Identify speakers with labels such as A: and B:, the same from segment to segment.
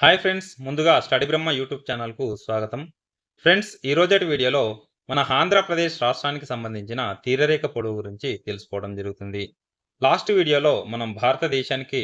A: Hi friends ముందుగా study Brahma YouTube ఛానల్కు స్వాగతం. ఫ్రెండ్స్ ఈ వీడియోలో మన ఆంధ్రప్రదేశ్ రాష్ట్రానికి సంబంధించిన తీరరేఖ పొడవు గురించి తెలుసుకోవడం జరుగుతుంది. లాస్ట్ వీడియోలో మనం భారతదేశానికి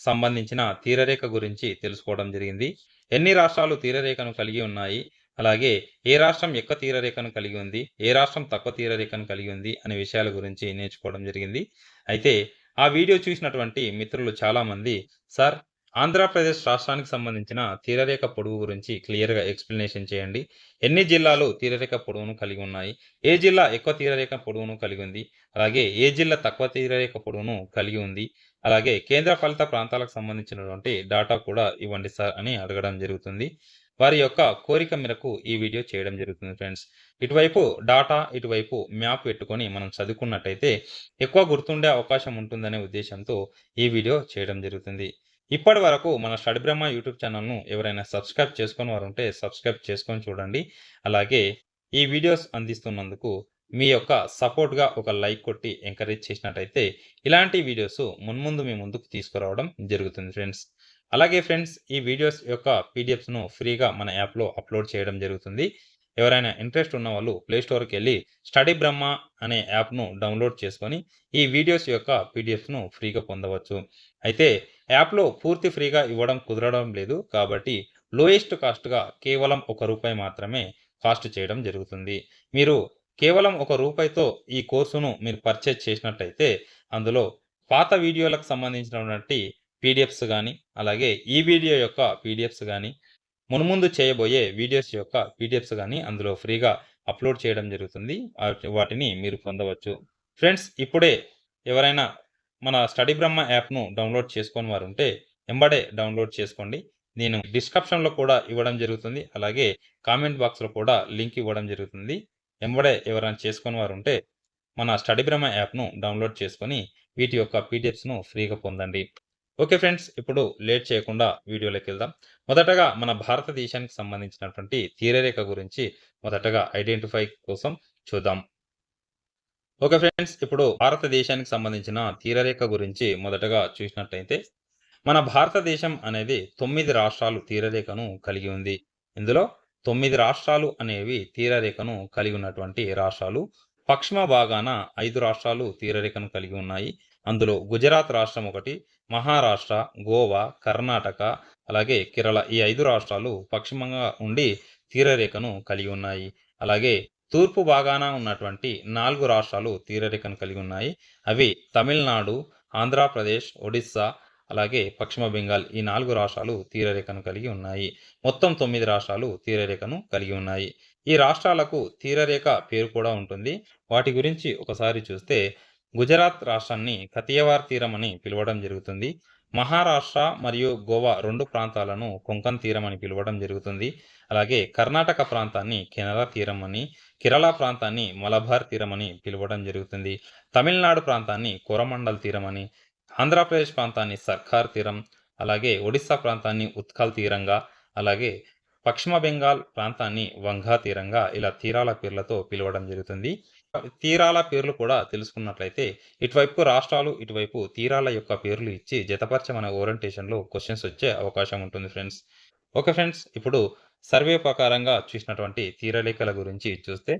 A: సంబంధించిన తీరరేఖ గురించి తెలుసుకోవడం జరిగింది. ఎన్ని రాష్ట్రాలు తీరరేఖను కలిగి ఉన్నాయి? అలాగే ఏ రాష్ట్రం ఎక్కువ తీరరేఖను కలిగి ఉంది? ఏ రాష్ట్రం తక్కువ తీరరేఖను కలిగి ఉంది? అనే విషయాల గురించి నేర్చుకోవడం జరిగింది. అయితే ఆ వీడియో చూసినటువంటి మిత్రులు చాలామంది సార్ ఆంధ్రప్రదేశ్ రాష్ట్రానికి సంబంధించిన తీరరేఖ పొడవు గురించి క్లియర్గా ఎక్స్ప్లెనేషన్ చేయండి. ఎన్ని జిల్లాలు తీరరేఖ పొడవును కలిగి ఉన్నాయి? ఏ జిల్లా ఎక్కువ తీరరేఖ పొడవును కలిగి ఉంది? అలాగే ఏ జిల్లా తక్కువ తీరరేఖ పొడవును కలిగి ఉంది? అలాగే కేంద్ర పాలిత ప్రాంతాలకు సంబంధించినటువంటి డాటా కూడా ఇవ్వండి సార్ అని అడగడం జరుగుతుంది. వారి యొక్క కోరిక మేరకు ఈ వీడియో చేయడం జరుగుతుంది ఫ్రెండ్స్. ఇటువైపు డాటా ఇటువైపు మ్యాప్ పెట్టుకొని మనం చదువుకున్నట్టయితే ఎక్కువ గుర్తుండే అవకాశం ఉంటుందనే ఉద్దేశంతో ఈ వీడియో చేయడం జరుగుతుంది. ఇప్పటి వరకు మన స్టడీ బ్రహ్మ యూట్యూబ్ ఛానల్ను ఎవరైనా సబ్స్క్రైబ్ చేసుకొని వారు ఉంటే సబ్స్క్రైబ్ చేసుకొని చూడండి. అలాగే ఈ వీడియోస్ అందిస్తున్నందుకు మీ యొక్క సపోర్ట్గా ఒక లైక్ కొట్టి ఎంకరేజ్ చేసినట్టయితే ఇలాంటి వీడియోస్ మున్ముందు మీ ముందుకు తీసుకురావడం జరుగుతుంది ఫ్రెండ్స్. అలాగే ఫ్రెండ్స్ ఈ వీడియోస్ యొక్క పీడిఎఫ్స్ను ఫ్రీగా మన యాప్లో అప్లోడ్ చేయడం జరుగుతుంది. ఎవరైనా ఇంట్రెస్ట్ ఉన్న వాళ్ళు ప్లేస్టోర్కి వెళ్ళి స్టడీ బ్రహ్మ అనే యాప్ను డౌన్లోడ్ చేసుకొని ఈ వీడియోస్ యొక్క పీడిఎఫ్ను ఫ్రీగా పొందవచ్చు. అయితే యాప్లో పూర్తి ఫ్రీగా ఇవ్వడం కుదరడం లేదు కాబట్టి లోయెస్ట్ కాస్ట్గా కేవలం ఒక రూపాయి మాత్రమే కాస్ట్ చేయడం జరుగుతుంది. మీరు కేవలం ఒక రూపాయితో ఈ కోర్సును మీరు పర్చేజ్ చేసినట్టయితే అందులో పాత వీడియోలకు సంబంధించినటువంటి పీడిఎఫ్స్ కానీ అలాగే ఈ వీడియో యొక్క పీడిఎఫ్స్ కానీ మున్ముందు చేయబోయే వీడియోస్ యొక్క పీడిఎఫ్స్ కానీ అందులో ఫ్రీగా అప్లోడ్ చేయడం జరుగుతుంది. వాటిని మీరు పొందవచ్చు. ఫ్రెండ్స్ ఇప్పుడే ఎవరైనా మన స్టడీ బ్రహ్మ యాప్ను డౌన్లోడ్ చేసుకొని వారు ఉంటే ఎంబడే డౌన్లోడ్ చేసుకోండి. నేను డిస్క్రిప్షన్లో కూడా ఇవ్వడం జరుగుతుంది. అలాగే కామెంట్ బాక్స్లో కూడా లింక్ ఇవ్వడం జరుగుతుంది. ఎంబడే ఎవరైనా చేసుకొని వారు ఉంటే మన స్టడీ బ్రహ్మ యాప్ను డౌన్లోడ్ చేసుకొని వీటి యొక్క పీడిఎఫ్స్ను ఫ్రీగా పొందండి. ఓకే ఫ్రెండ్స్ ఇప్పుడు లేట్ చేయకుండా వీడియోలోకి వెళ్దాం. మొదటగా మన భారతదేశానికి సంబంధించినటువంటి తీరరేఖ గురించి మొదటగా ఐడెంటిఫై కోసం చూద్దాం. ఓకే ఫ్రెండ్స్ ఇప్పుడు భారతదేశానికి సంబంధించిన తీరరేఖ గురించి మొదటగా చూసినట్టయితే మన భారతదేశం అనేది తొమ్మిది రాష్ట్రాలు తీరరేఖను కలిగి ఉంది. ఇందులో తొమ్మిది రాష్ట్రాలు అనేవి తీరరేఖను కలిగి ఉన్నటువంటి రాష్ట్రాలు. పశ్చిమ భాగాన ఐదు రాష్ట్రాలు తీరరేఖను కలిగి ఉన్నాయి. అందులో గుజరాత్ రాష్ట్రం ఒకటి మహారాష్ట్ర గోవా కర్ణాటక అలాగే కేరళ ఈ ఐదు రాష్ట్రాలు పశ్చిమంగా ఉండి తీరరేఖను కలిగి ఉన్నాయి. అలాగే తూర్పు భాగాన ఉన్నటువంటి నాలుగు రాష్ట్రాలు తీరరేఖను కలిగి ఉన్నాయి. అవి తమిళనాడు ఆంధ్రప్రదేశ్ ఒడిస్సా అలాగే పశ్చిమ బెంగాల్ ఈ నాలుగు రాష్ట్రాలు తీరరేఖను కలిగి ఉన్నాయి. మొత్తం తొమ్మిది రాష్ట్రాలు తీరరేఖను కలిగి ఉన్నాయి. ఈ రాష్ట్రాలకు తీరరేఖ పేరు కూడా ఉంటుంది. వాటి గురించి ఒకసారి చూస్తే గుజరాత్ రాష్ట్రాన్ని కతియవార్ తీరం అని పిలవడం జరుగుతుంది. మహారాష్ట్ర మరియు గోవా రెండు ప్రాంతాలను కొంకన్ తీరం అని పిలవడం జరుగుతుంది. అలాగే కర్ణాటక ప్రాంతాన్ని కెనరా తీరం అని కేరళ ప్రాంతాన్ని మలబార్ తీరం అని పిలవడం జరుగుతుంది. తమిళనాడు ప్రాంతాన్ని కోరమండల్ తీరం అని ఆంధ్రప్రదేశ్ ప్రాంతాన్ని సర్కార్ తీరం అలాగే ఒడిస్సా ప్రాంతాన్ని ఉత్కల్ తీరంగా అలాగే పశ్చిమ బెంగాల్ ప్రాంతాన్ని వంగా తీరంగా ఇలా తీరాల పేర్లతో పిలవడం జరుగుతుంది. తీరాల పేర్లు కూడా తెలుసుకున్నట్లయితే ఇటువైపు రాష్ట్రాలు ఇటువైపు తీరాల యొక్క పేర్లు ఇచ్చి జతపరచమనే ఓరియంటేషన్లో క్వశ్చన్స్ వచ్చే అవకాశం ఉంటుంది ఫ్రెండ్స్. ఓకే ఫ్రెండ్స్ ఇప్పుడు సర్వే ప్రకారంగా చూసినటువంటి తీరలేఖల గురించి చూస్తే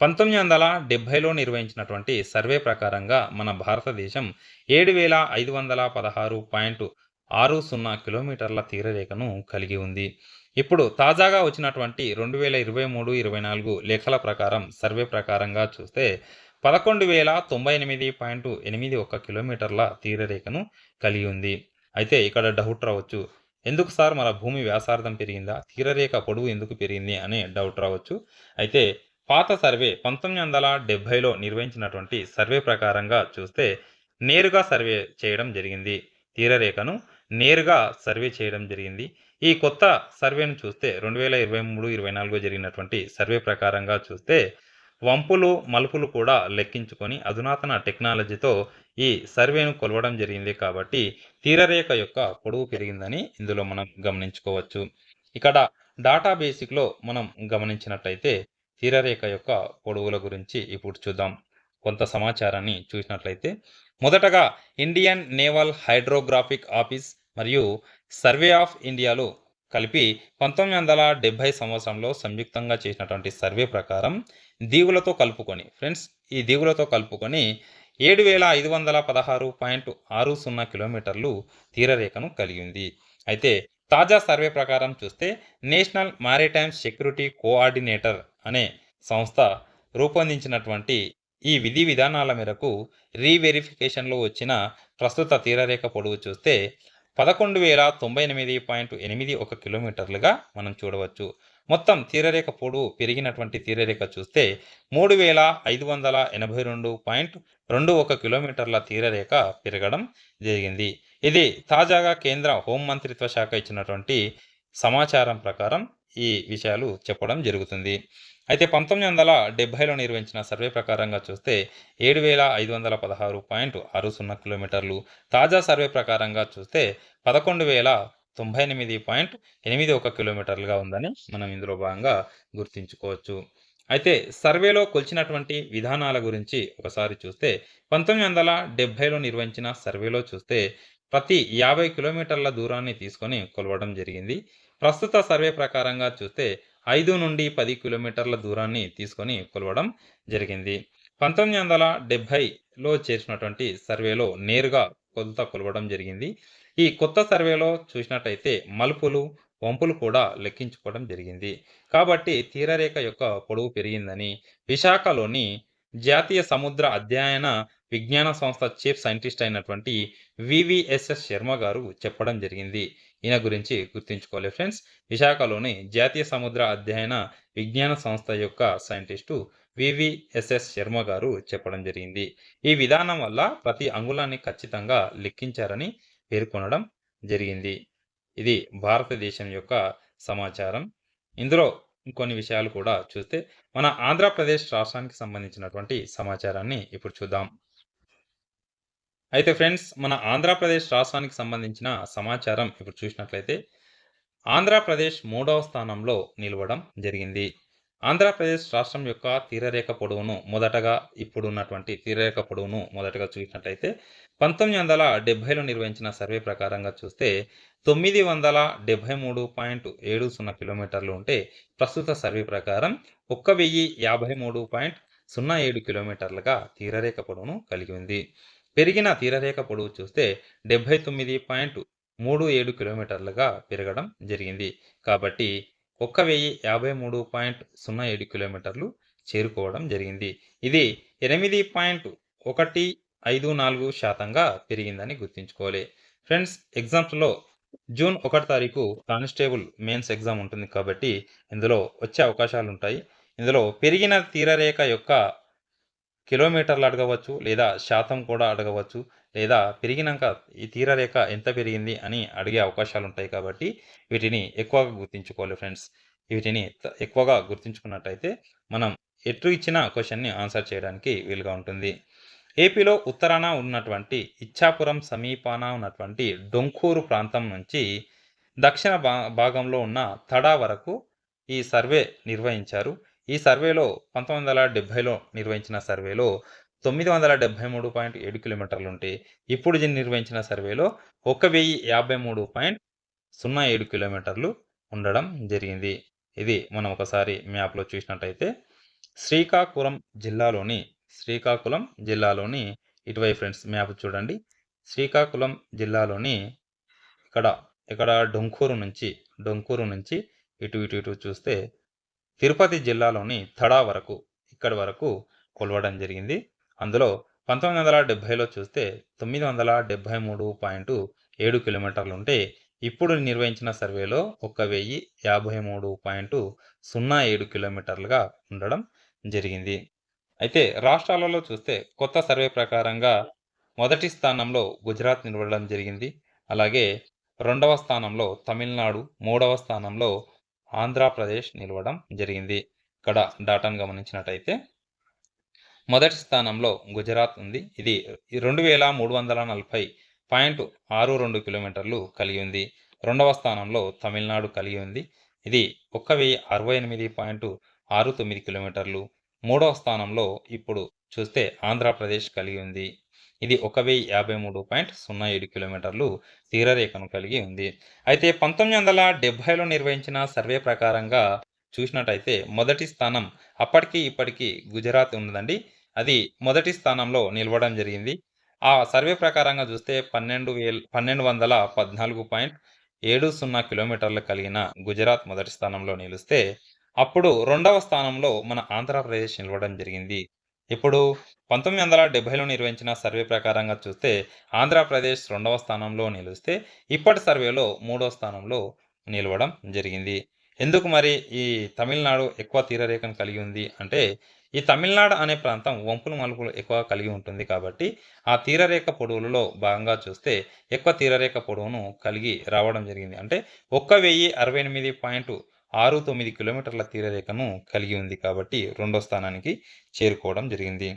A: పంతొమ్మిది వందల డెబ్భైలో నిర్వహించినటువంటి సర్వే ప్రకారంగా మన భారతదేశం ఏడు వేల ఐదు వందల పదహారు పాయింట్ ఆరు సున్నా కిలోమీటర్ల తీరరేఖను కలిగి ఉంది. ఇప్పుడు తాజాగా వచ్చినటువంటి రెండు వేల ఇరవై మూడు ఇరవై నాలుగు లేఖల ప్రకారం సర్వే ప్రకారంగా చూస్తే పదకొండు వేల తొంభై ఎనిమిది పాయింట్ ఎనిమిది ఒక కిలోమీటర్ల తీరరేఖను కలిగి ఉంది. అయితే ఇక్కడ డౌట్ రావచ్చు. ఎందుకు సార్? మన భూమి వ్యాసార్థం పెరిగిందా? తీరరేఖ పొడవు ఎందుకు పెరిగింది అనే డౌట్ రావచ్చు. అయితే పాత సర్వే పంతొమ్మిది వందల డెబ్భైలో నిర్వహించినటువంటి సర్వే ప్రకారంగా చూస్తే నేరుగా సర్వే చేయడం జరిగింది. తీరరేఖను నేరుగా సర్వే చేయడం జరిగింది. ఈ కొత్త సర్వేను చూస్తే రెండు వేల ఇరవై మూడు ఇరవై నాలుగు జరిగినటువంటి సర్వే ప్రకారంగా చూస్తే వంపులు మలుపులు కూడా లెక్కించుకొని అధునాతన టెక్నాలజీతో ఈ సర్వేను కొలవడం జరిగింది కాబట్టి తీరరేఖ యొక్క పొడవు పెరిగిందని ఇందులో మనం గమనించుకోవచ్చు. ఇక్కడ డాటా బేసిక్లో మనం గమనించినట్లయితే తీరరేఖ యొక్క పొడవుల గురించి ఇప్పుడు చూద్దాం. కొంత సమాచారాన్ని చూసినట్లయితే మొదటగా ఇండియన్ నేవల్ హైడ్రోగ్రాఫిక్ ఆఫీస్ మరియు సర్వే ఆఫ్ ఇండియాలో కలిపి పంతొమ్మిది వందల డెబ్భై సంవత్సరంలో సంయుక్తంగా చేసినటువంటి సర్వే ప్రకారం దీవులతో కలుపుకొని ఫ్రెండ్స్ ఈ దీవులతో కలుపుకొని ఏడు వేల ఐదు వందల పదహారు పాయింట్ ఆరు సున్నా కిలోమీటర్లు తీరరేఖను కలిగి ఉంది అయితే తాజా సర్వే ప్రకారం చూస్తే నేషనల్ మారిటైమ్ సెక్యూరిటీ కోఆర్డినేటర్ అనే సంస్థ రూపొందించినటువంటి ఈ విధి విధానాల మేరకు రీవెరిఫికేషన్లో వచ్చిన ప్రస్తుత తీరరేఖ పొడవు చూస్తే పదకొండు వేల తొంభై ఎనిమిది పాయింట్ ఎనిమిది ఒక కిలోమీటర్లుగా మనం చూడవచ్చు. మొత్తం తీరరేఖ పొడవు పెరిగినటువంటి తీరరేఖ చూస్తే మూడు వేల ఐదు వందల ఎనభై రెండు పాయింట్ రెండు ఒక కిలోమీటర్ల తీరరేఖ పెరగడం జరిగింది. ఇది తాజాగా కేంద్ర హోంమంత్రిత్వ శాఖ ఇచ్చినటువంటి సమాచారం ప్రకారం ఈ విషయాలు చెప్పడం జరుగుతుంది. అయితే పంతొమ్మిది వందల డెబ్బైలో నిర్వహించిన సర్వే ప్రకారంగా చూస్తే ఏడు వేల ఐదు వందల పదహారు పాయింట్ ఆరు సున్నా కిలోమీటర్లు. తాజా సర్వే ప్రకారంగా చూస్తే పదకొండు వేల తొంభై ఎనిమిది పాయింట్ ఎనిమిది ఒక కిలోమీటర్లుగా ఉందని మనం ఇందులో భాగంగా గుర్తించుకోవచ్చు. అయితే సర్వేలో కొలిచినటువంటి విధానాల గురించి ఒకసారి చూస్తే పంతొమ్మిది వందల డెబ్బైలో నిర్వహించిన సర్వేలో చూస్తే ప్రతి యాభై కిలోమీటర్ల దూరాన్ని తీసుకొని కొలవడం జరిగింది. ప్రస్తుత సర్వే ప్రకారంగా చూస్తే ఐదు నుండి పది కిలోమీటర్ల దూరాన్ని తీసుకొని కొలవడం జరిగింది. పంతొమ్మిది వందల డెబ్భైలో చేసినటువంటి సర్వేలో నేరుగా కొలత కొలవడం జరిగింది. ఈ కొత్త సర్వేలో చూసినట్టయితే మలుపులు వంపులు కూడా లెక్కించుకోవడం జరిగింది. కాబట్టి తీరరేఖ యొక్క పొడవు పెరిగిందని విశాఖలోని జాతీయ సముద్ర అధ్యయన విజ్ఞాన సంస్థ చీఫ్ సైంటిస్ట్ అయినటువంటి వివిఎస్ఎస్ శర్మ గారు చెప్పడం జరిగింది. ఈయన గురించి గుర్తుంచుకోవాలి ఫ్రెండ్స్. విశాఖలోని జాతీయ సముద్ర అధ్యయన విజ్ఞాన సంస్థ యొక్క సైంటిస్టు వివిఎస్ఎస్ శర్మ గారు చెప్పడం జరిగింది. ఈ విధానం వల్ల ప్రతి అంగుళాన్ని ఖచ్చితంగా లెక్కించారని పేర్కొనడం జరిగింది. ఇది భారతదేశం యొక్క సమాచారం. ఇందులో ఇంకొన్ని విషయాలు కూడా చూస్తే మన ఆంధ్రప్రదేశ్ రాష్ట్రానికి సంబంధించినటువంటి సమాచారాన్ని ఇప్పుడు చూద్దాం. అయితే ఫ్రెండ్స్ మన ఆంధ్రప్రదేశ్ రాష్ట్రానికి సంబంధించిన సమాచారం ఇప్పుడు చూసినట్లయితే ఆంధ్రప్రదేశ్ మూడవ స్థానంలో నిలవడం జరిగింది. ఆంధ్రప్రదేశ్ రాష్ట్రం యొక్క తీరరేఖ పొడవును మొదటగా ఇప్పుడున్నటువంటి తీరరేఖ పొడవును మొదటగా చూసినట్లయితే పంతొమ్మిది వందల డెబ్బైలో నిర్వహించిన సర్వే ప్రకారంగా చూస్తే తొమ్మిది వందల డెబ్బై మూడు పాయింట్ ఏడు సున్నా కిలోమీటర్లు ఉంటే ప్రస్తుత సర్వే ప్రకారం ఒక్క వెయ్యి యాభై మూడు పాయింట్ సున్నా ఏడు కిలోమీటర్లుగా తీరరేఖ పొడవును కలిగి ఉంది. పెరిగిన తీరరేఖ పొడవు చూస్తే డెబ్బై తొమ్మిది పాయింట్ మూడు ఏడు కిలోమీటర్లుగా పెరగడం జరిగింది. కాబట్టి ఒక్క వెయ్యి యాభై మూడు పాయింట్ సున్నా ఏడు కిలోమీటర్లు చేరుకోవడం జరిగింది. ఇది ఎనిమిది పాయింట్ ఒకటి ఐదు నాలుగు శాతంగా పెరిగిందని గుర్తుంచుకోవాలి. ఫ్రెండ్స్ ఎగ్జామ్స్లో జూన్ ఒకటి తారీఖు కానిస్టేబుల్ మెయిన్స్ ఎగ్జామ్ ఉంటుంది కాబట్టి ఇందులో వచ్చే అవకాశాలు ఉంటాయి ఇందులో పెరిగిన తీరరేఖ యొక్క కిలోమీటర్లు అడగవచ్చు లేదా శాతం కూడా అడగవచ్చు లేదా పెరిగినాక ఈ తీరరేఖ ఎంత పెరిగింది అని అడిగే అవకాశాలు ఉంటాయి కాబట్టి వీటిని ఎక్కువగా గుర్తించుకోవాలి ఫ్రెండ్స్. వీటిని త- ఎక్కువగా గుర్తుంచుకున్నట్టయితే మనం ఎటు ఇచ్చిన క్వశ్చన్ని ఆన్సర్ చేయడానికి వీలుగా ఉంటుంది. ఏపీలో ఉత్తరాన ఉన్నటువంటి ఇచ్చాపురం సమీపాన ఉన్నటువంటి డొంకూరు ప్రాంతం నుంచి దక్షిణ భా భాగంలో ఉన్న తడా వరకు ఈ సర్వే నిర్వహించారు. ఈ సర్వేలో పంతొమ్మిది వందల డెబ్భైలో నిర్వహించిన సర్వేలో తొమ్మిది వందల డెబ్భై మూడు పాయింట్ ఏడు కిలోమీటర్లు ఉంటే ఇప్పుడు నిర్వహించిన సర్వేలో ఒక వెయ్యి యాభై మూడు పాయింట్ సున్నా ఏడు కిలోమీటర్లు ఉండడం జరిగింది. ఇది మనం ఒకసారి మ్యాప్లో చూసినట్టయితే శ్రీకాకుళం జిల్లాలోని శ్రీకాకుళం జిల్లాలోని ఇటువై ఫ్రెండ్స్ మ్యాప్ చూడండి. శ్రీకాకుళం జిల్లాలోని ఇక్కడ ఇక్కడ డొంకూరు నుంచి డొంకూరు నుంచి ఇటు ఇటు ఇటు చూస్తే తిరుపతి జిల్లాలోని తడా వరకు ఇక్కడి వరకు కొలవడం జరిగింది. అందులో పంతొమ్మిది వందల డెబ్భైలో చూస్తే తొమ్మిది వందల డెబ్భై మూడు పాయింట్ ఏడు కిలోమీటర్లు ఉంటే ఇప్పుడు నిర్వహించిన సర్వేలో ఒక వెయ్యి యాభై మూడు పాయింట్ సున్నా ఏడు కిలోమీటర్లుగా ఉండడం జరిగింది. అయితే రాష్ట్రాలలో చూస్తే కొత్త సర్వే ప్రకారంగా మొదటి స్థానంలో గుజరాత్ నిలవడం జరిగింది. అలాగే రెండవ స్థానంలో తమిళనాడు మూడవ స్థానంలో ఆంధ్రప్రదేశ్ నిలవడం జరిగింది. ఇక్కడ డాటాను గమనించినట్టయితే మొదటి స్థానంలో గుజరాత్ ఉంది. ఇది రెండు వేల మూడు వందల నలభై పాయింట్ ఆరు రెండు కిలోమీటర్లు కలిగి ఉంది. రెండవ స్థానంలో తమిళనాడు కలిగి ఉంది. ఇది ఒక్క వెయ్యి అరవై ఎనిమిది పాయింట్ ఆరు తొమ్మిది కిలోమీటర్లు. మూడవ స్థానంలో ఇప్పుడు చూస్తే ఆంధ్రప్రదేశ్ కలిగి ఉంది. ఇది ఒక వెయ్యి యాభై మూడు పాయింట్ సున్నా ఏడు కిలోమీటర్లు తీరరేఖను కలిగి ఉంది. అయితే పంతొమ్మిది వందల డెబ్భైలో నిర్వహించిన సర్వే ప్రకారంగా చూసినట్టయితే మొదటి స్థానం అప్పటికి ఇప్పటికి గుజరాత్ ఉన్నదండి. అది మొదటి స్థానంలో నిలవడం జరిగింది. ఆ సర్వే ప్రకారంగా చూస్తే పన్నెండు వేల పన్నెండు వందల పద్నాలుగు పాయింట్ ఏడు సున్నా కిలోమీటర్లు కలిగిన గుజరాత్ మొదటి స్థానంలో నిలిస్తే అప్పుడు రెండవ స్థానంలో మన ఆంధ్రప్రదేశ్ నిలవడం జరిగింది. ఇప్పుడు పంతొమ్మిది వందల డెబ్బైలో నిర్వహించిన సర్వే ప్రకారంగా చూస్తే ఆంధ్రప్రదేశ్ రెండవ స్థానంలో నిలిస్తే ఇప్పటి సర్వేలో మూడవ స్థానంలో నిలవడం జరిగింది. ఎందుకు మరి ఈ తమిళనాడు ఎక్కువ తీరరేఖను కలిగి ఉంది అంటే ఈ తమిళనాడు అనే ప్రాంతం వంపులు మలుపులు ఎక్కువ కలిగి ఉంటుంది కాబట్టి ఆ తీరరేఖ పొడవులలో భాగంగా చూస్తే ఎక్కువ తీరరేఖ పొడవును కలిగి రావడం జరిగింది. అంటే ఒక్క వెయ్యి అరవై ఎనిమిది పాయింట్ ఆరు తొమ్మిది కిలోమీటర్ల తీరరేఖను కలిగి ఉంది కాబట్టి రెండో స్థానానికి చేరుకోవడం జరిగింది.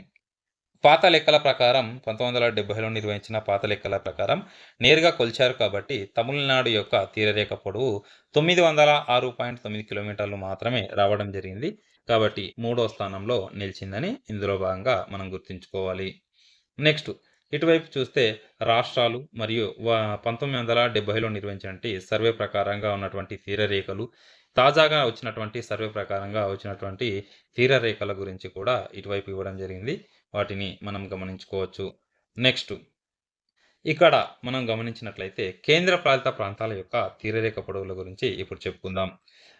A: పాత లెక్కల ప్రకారం పంతొమ్మిది వందల డెబ్బైలో నిర్వహించిన పాత లెక్కల ప్రకారం నేరుగా కొలిచారు కాబట్టి తమిళనాడు యొక్క తీరరేఖ పొడవు తొమ్మిది వందల ఆరు పాయింట్ తొమ్మిది కిలోమీటర్లు మాత్రమే రావడం జరిగింది. కాబట్టి మూడో స్థానంలో నిలిచిందని ఇందులో భాగంగా మనం గుర్తుంచుకోవాలి. నెక్స్ట్ ఇటువైపు చూస్తే రాష్ట్రాలు మరియు పంతొమ్మిది వందల డెబ్బైలో నిర్వహించినటువంటి సర్వే ప్రకారంగా ఉన్నటువంటి తీరరేఖలు తాజాగా వచ్చినటువంటి సర్వే ప్రకారంగా వచ్చినటువంటి తీరరేఖల గురించి కూడా ఇటువైపు ఇవ్వడం జరిగింది. వాటిని మనం గమనించుకోవచ్చు. నెక్స్ట్ ఇక్కడ మనం గమనించినట్లయితే కేంద్ర పాలిత ప్రాంతాల యొక్క తీరరేఖ పొడవుల గురించి ఇప్పుడు చెప్పుకుందాం.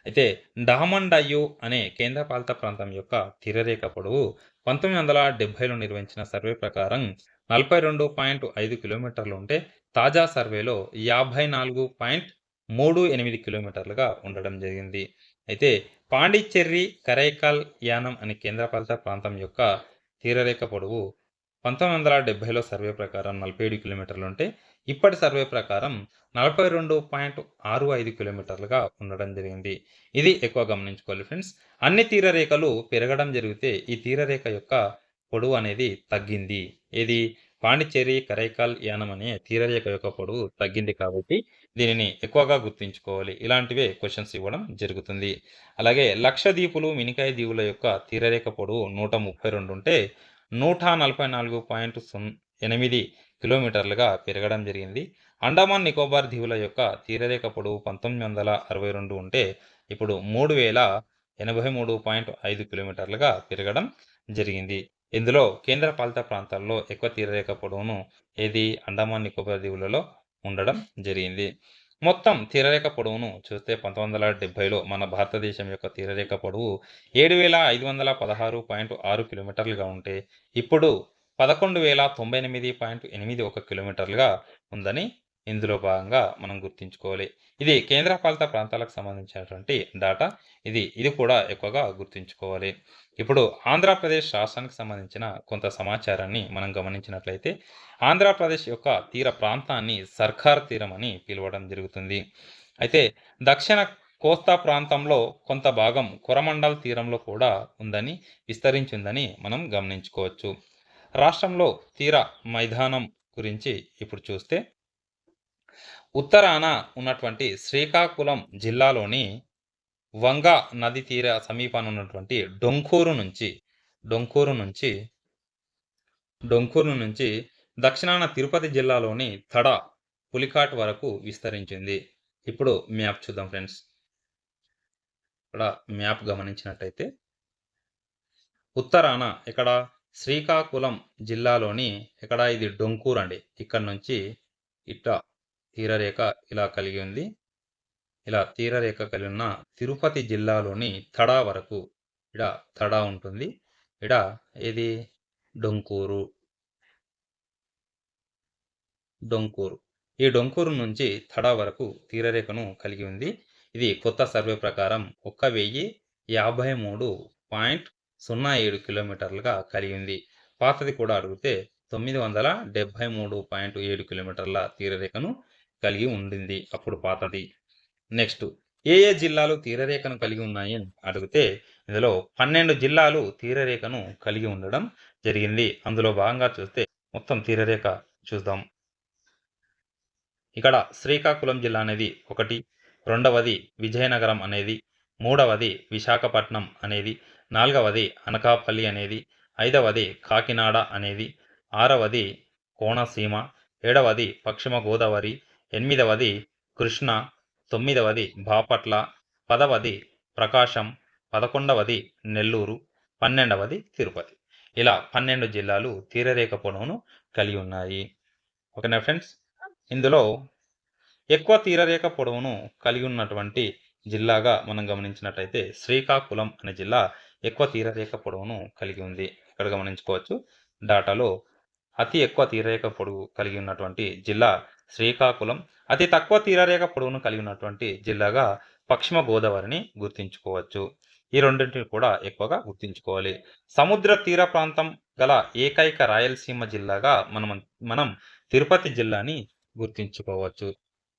A: అయితే డామండ్ డయ్యూ అనే కేంద్ర పాలిత ప్రాంతం యొక్క తీరరేఖ పొడవు పంతొమ్మిది వందల డెబ్బైలో నిర్వహించిన సర్వే ప్రకారం నలభై రెండు పాయింట్ ఐదు కిలోమీటర్లు ఉంటే తాజా సర్వేలో యాభై నాలుగు పాయింట్ మూడు ఎనిమిది కిలోమీటర్లుగా ఉండడం జరిగింది. అయితే పాండిచ్చెర్రి కరైకాల్ యానం అనే కేంద్రపాలిత ప్రాంతం యొక్క తీరరేఖ పొడవు పంతొమ్మిది వందల డెబ్బైలో సర్వే ప్రకారం నలభై ఏడు కిలోమీటర్లు ఉంటే ఇప్పటి సర్వే ప్రకారం నలభై రెండు పాయింట్ ఆరు ఐదు కిలోమీటర్లుగా ఉండడం జరిగింది. ఇది ఎక్కువ గమనించుకోవాలి ఫ్రెండ్స్. అన్ని తీరరేఖలు పెరగడం జరిగితే ఈ తీరరేఖ యొక్క పొడవు అనేది తగ్గింది. ఇది పాండిచ్చేరి కరైకాల్ యానం అనే తీరరేఖ యొక్క పొడవు తగ్గింది కాబట్టి దీనిని ఎక్కువగా గుర్తుంచుకోవాలి. ఇలాంటివే క్వశ్చన్స్ ఇవ్వడం జరుగుతుంది. అలాగే లక్షద్వీపులు మినికాయ దీవుల యొక్క తీరరేఖ పొడవు నూట ముప్పై రెండు ఉంటే నూట నలభై నాలుగు పాయింట్ సున్ ఎనిమిది కిలోమీటర్లుగా పెరగడం జరిగింది. అండమాన్ నికోబార్ దీవుల యొక్క తీరరేఖ పొడవు పంతొమ్మిది వందల అరవై రెండు ఉంటే ఇప్పుడు మూడు వేల ఎనభై మూడు పాయింట్ ఐదు కిలోమీటర్లుగా పెరగడం జరిగింది. ఇందులో కేంద్ర పాలిత ప్రాంతాల్లో ఎక్కువ తీరరేఖ పొడవును ఏది? అండమాన్ నికోబార్ దీవులలో ఉండడం జరిగింది. మొత్తం తీరరేఖ పొడవును చూస్తే పంతొమ్మిది వందల డెబ్బైలో మన భారతదేశం యొక్క తీరరేఖ పొడవు ఏడు వేల ఐదు వందల పదహారు పాయింట్ ఆరు కిలోమీటర్లుగా ఉంటే ఇప్పుడు పదకొండు వేల తొంభై ఎనిమిది పాయింట్ ఎనిమిది ఒక కిలోమీటర్లుగా ఉందని ఇందులో భాగంగా మనం గుర్తుంచుకోవాలి. ఇది కేంద్రపాలిత ప్రాంతాలకు సంబంధించినటువంటి డాటా ఇది ఇది కూడా ఎక్కువగా గుర్తుంచుకోవాలి. ఇప్పుడు ఆంధ్రప్రదేశ్ రాష్ట్రానికి సంబంధించిన కొంత సమాచారాన్ని మనం గమనించినట్లయితే ఆంధ్రప్రదేశ్ యొక్క తీర ప్రాంతాన్ని సర్కార్ తీరం అని పిలవడం జరుగుతుంది. అయితే దక్షిణ కోస్తా ప్రాంతంలో కొంత భాగం కొరమండల్ తీరంలో కూడా ఉందని విస్తరించిందని మనం గమనించుకోవచ్చు. రాష్ట్రంలో తీర మైదానం గురించి ఇప్పుడు చూస్తే ఉత్తరాన ఉన్నటువంటి శ్రీకాకుళం జిల్లాలోని వంగ నది తీర సమీపాన ఉన్నటువంటి డొంకూరు నుంచి డొంకూరు నుంచి డొంకూరు నుంచి దక్షిణాన తిరుపతి జిల్లాలోని తడ పులికాట్ వరకు విస్తరించింది. ఇప్పుడు మ్యాప్ చూద్దాం ఫ్రెండ్స్. ఇక్కడ మ్యాప్ గమనించినట్టయితే ఉత్తరాన ఇక్కడ శ్రీకాకుళం జిల్లాలోని ఇక్కడ ఇది డొంకూర్ అండి. ఇక్కడ నుంచి ఇట్ట తీరరేఖ ఇలా కలిగి ఉంది. ఇలా తీరరేఖ కలిగి ఉన్న తిరుపతి జిల్లాలోని తడా వరకు ఇడ తడా ఉంటుంది. ఇడ ఇది డొంకూరు. డొంకూరు. ఈ డొంకూరు నుంచి తడా వరకు తీరరేఖను కలిగి ఉంది. ఇది కొత్త సర్వే ప్రకారం ఒక్క వెయ్యి యాభై మూడు పాయింట్ సున్నా ఏడు కిలోమీటర్లుగా కలిగి ఉంది. పాతది కూడా అడిగితే తొమ్మిది వందల డెబ్భై మూడు పాయింట్ ఏడు కిలోమీటర్ల తీరరేఖను కలిగి ఉండింది అప్పుడు పాతది. నెక్స్ట్ ఏ ఏ జిల్లాలు తీరరేఖను కలిగి ఉన్నాయి అని అడిగితే ఇందులో పన్నెండు జిల్లాలు తీరరేఖను కలిగి ఉండడం జరిగింది. అందులో భాగంగా చూస్తే మొత్తం తీరరేఖ చూద్దాం. ఇక్కడ శ్రీకాకుళం జిల్లా అనేది ఒకటి రెండవది విజయనగరం అనేది మూడవది విశాఖపట్నం అనేది నాలుగవది అనకాపల్లి అనేది ఐదవది కాకినాడ అనేది ఆరవది కోనసీమ ఏడవది పశ్చిమ గోదావరి ఎనిమిదవది కృష్ణ తొమ్మిదవది బాపట్ల పదవది ప్రకాశం పదకొండవది నెల్లూరు పన్నెండవది తిరుపతి. ఇలా పన్నెండు జిల్లాలు తీరరేఖ పొడవును కలిగి ఉన్నాయి. ఓకేనా ఫ్రెండ్స్? ఇందులో ఎక్కువ తీరరేఖ పొడవును కలిగి ఉన్నటువంటి జిల్లాగా మనం గమనించినట్లయితే శ్రీకాకుళం అనే జిల్లా ఎక్కువ తీరరేఖ పొడవును కలిగి ఉంది. ఇక్కడ గమనించుకోవచ్చు. డాటాలో అతి ఎక్కువ తీరరేఖ పొడవు కలిగి ఉన్నటువంటి జిల్లా శ్రీకాకుళం అతి తక్కువ తీరరేఖ పొడవును కలిగి ఉన్నటువంటి జిల్లాగా పశ్చిమ గోదావరిని గుర్తించుకోవచ్చు. ఈ రెండింటిని కూడా ఎక్కువగా గుర్తించుకోవాలి. సముద్ర తీర ప్రాంతం గల ఏకైక రాయలసీమ జిల్లాగా మనం మనం తిరుపతి జిల్లాని గుర్తించుకోవచ్చు.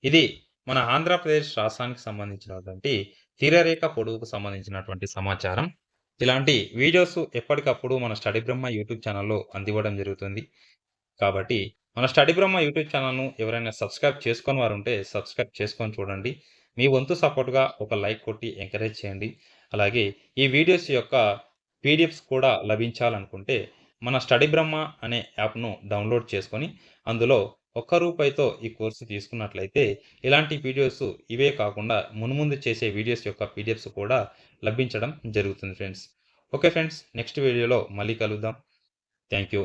A: ఇది మన ఆంధ్రప్రదేశ్ రాష్ట్రానికి సంబంధించినటువంటి తీరరేఖ పొడవుకు సంబంధించినటువంటి సమాచారం. ఇలాంటి వీడియోస్ ఎప్పటికప్పుడు మన స్టడీ బ్రహ్మ యూట్యూబ్ ఛానల్లో అందివ్వడం జరుగుతుంది. కాబట్టి మన స్టడీ బ్రహ్మ యూట్యూబ్ ఛానల్ను ఎవరైనా సబ్స్క్రైబ్ చేసుకొని వారు ఉంటే సబ్స్క్రైబ్ చేసుకొని చూడండి. మీ వంతు సపోర్ట్గా ఒక లైక్ కొట్టి ఎంకరేజ్ చేయండి. అలాగే ఈ వీడియోస్ యొక్క పీడిఎఫ్స్ కూడా లభించాలనుకుంటే మన స్టడీ బ్రహ్మ అనే యాప్ను డౌన్లోడ్ చేసుకొని అందులో ఒక్క రూపాయితో ఈ కోర్సు తీసుకున్నట్లయితే ఇలాంటి వీడియోస్ ఇవే కాకుండా మున్ముందు చేసే వీడియోస్ యొక్క పీడిఎఫ్స్ కూడా లభించడం జరుగుతుంది ఫ్రెండ్స్. ఓకే ఫ్రెండ్స్ నెక్స్ట్ వీడియోలో మళ్ళీ కలుద్దాం. Thank you.